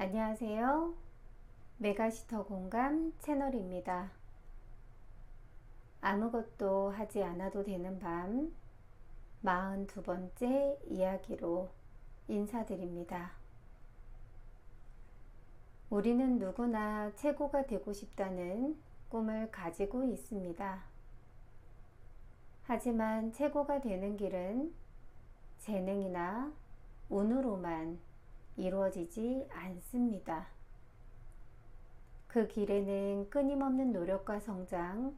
안녕하세요. 메가시터 공감 채널입니다. 아무것도 하지 않아도 되는 밤 42번째 이야기로 인사드립니다. 우리는 누구나 최고가 되고 싶다는 꿈을 가지고 있습니다. 하지만 최고가 되는 길은 재능이나 운으로만 이루어지지 않습니다. 그 길에는 끊임없는 노력과 성장,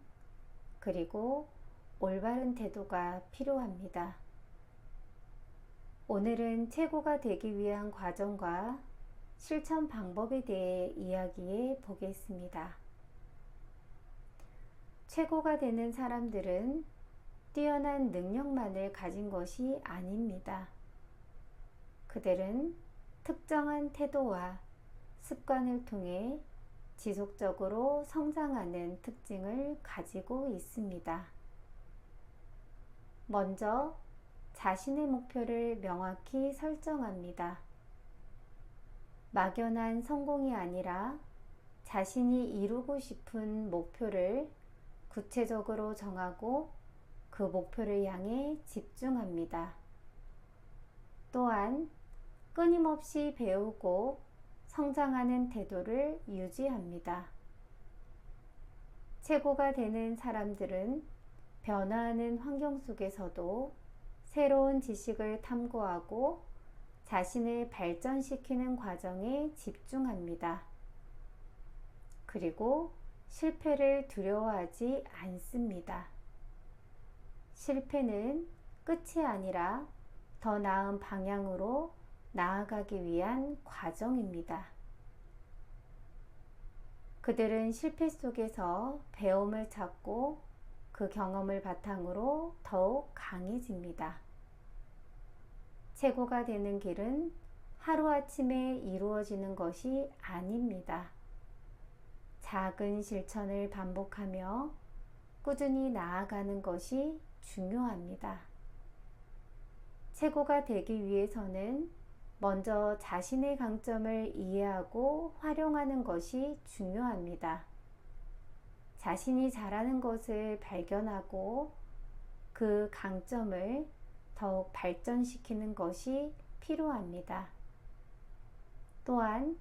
그리고 올바른 태도가 필요합니다. 오늘은 최고가 되기 위한 과정과 실천 방법에 대해 이야기해 보겠습니다. 최고가 되는 사람들은 뛰어난 능력만을 가진 것이 아닙니다. 그들은 특정한 태도와 습관을 통해 지속적으로 성장하는 특징을 가지고 있습니다. 먼저 자신의 목표를 명확히 설정합니다. 막연한 성공이 아니라 자신이 이루고 싶은 목표를 구체적으로 정하고 그 목표를 향해 집중합니다. 또한 끊임없이 배우고 성장하는 태도를 유지합니다. 최고가 되는 사람들은 변화하는 환경 속에서도 새로운 지식을 탐구하고 자신을 발전시키는 과정에 집중합니다. 그리고 실패를 두려워하지 않습니다. 실패는 끝이 아니라 더 나은 방향으로 나아가기 위한 과정입니다. 그들은 실패 속에서 배움을 찾고 그 경험을 바탕으로 더욱 강해집니다. 최고가 되는 길은 하루아침에 이루어지는 것이 아닙니다. 작은 실천을 반복하며 꾸준히 나아가는 것이 중요합니다. 최고가 되기 위해서는 먼저 자신의 강점을 이해하고 활용하는 것이 중요합니다. 자신이 잘하는 것을 발견하고 그 강점을 더욱 발전시키는 것이 필요합니다. 또한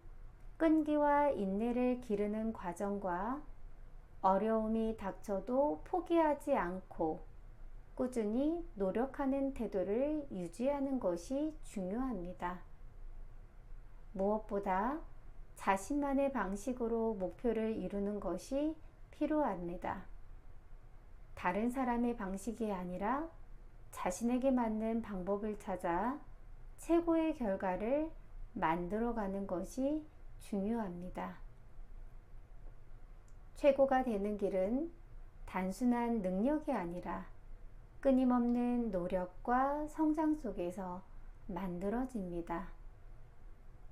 끈기와 인내를 기르는 과정과 어려움이 닥쳐도 포기하지 않고 꾸준히 노력하는 태도를 유지하는 것이 중요합니다. 무엇보다 자신만의 방식으로 목표를 이루는 것이 필요합니다. 다른 사람의 방식이 아니라 자신에게 맞는 방법을 찾아 최고의 결과를 만들어가는 것이 중요합니다. 최고가 되는 길은 단순한 능력이 아니라 끊임없는 노력과 성장 속에서 만들어집니다.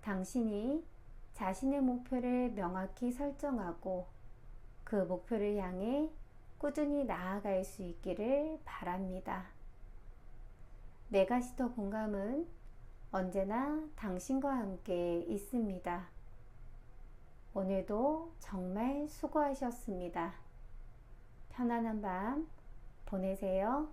당신이 자신의 목표를 명확히 설정하고 그 목표를 향해 꾸준히 나아갈 수 있기를 바랍니다. 메가시터 공감은 언제나 당신과 함께 있습니다. 오늘도 정말 수고하셨습니다. 편안한 밤 보내세요.